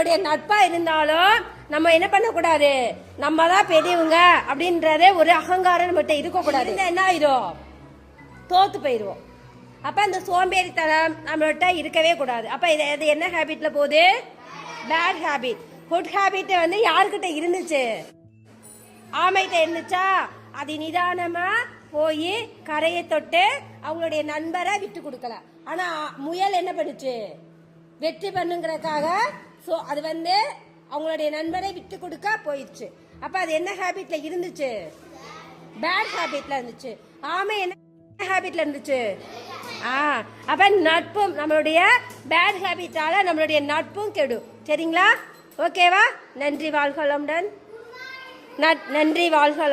நம்மளுடைய நட்பா இருந்தாலும் நம்ம என்ன பண்ணக்கூடாது? நம்ம தான் பெரியவங்க அப்படின்றதே ஒரு அகங்காரம் நம்மகிட்ட இருக்கக்கூடாது. என்ன ஆயிரும்? தோத்து போயிடுவோம் அப்ப அந்த சோம்பேறித்தனம் நம்மள்ட்ட இருக்கவே கூடாது. அப்ப இது இது என்ன ஹேபிட்ல போகுது? பேட் ஹேபிட் குட் ஹேபிட் வந்து யாருக்கிட்ட இருந்துச்சு? ஆமைகிட்ட இருந்துச்சா? அது நிதானமா போய் கரையை தொட்டு அவங்களுடைய நண்பரை விட்டு கொடுக்கல. ஆனா முயல் என்ன பண்ணுச்சு? வெற்றி பண்ணுங்கிறதுக்காக ஸோ அது வந்து அவங்களுடைய நண்பரை விட்டு கொடுக்க போயிடுச்சு. அப்போ அது என்ன ஹேபிட்ல இருந்துச்சு? பேட் ஹேபிட்ல இருந்துச்சு. ஆமை என்ன ஹேபிட்ல இருந்துச்சு? ஆ அப்ப நட்பும் நம்மளுடைய பேட் ஹேபிட்டால நம்மளுடைய நட்பும் கெடும் சரிங்களா? ஓகேவா நன்றி வாழ்க நட்- நன்றி வாழ்க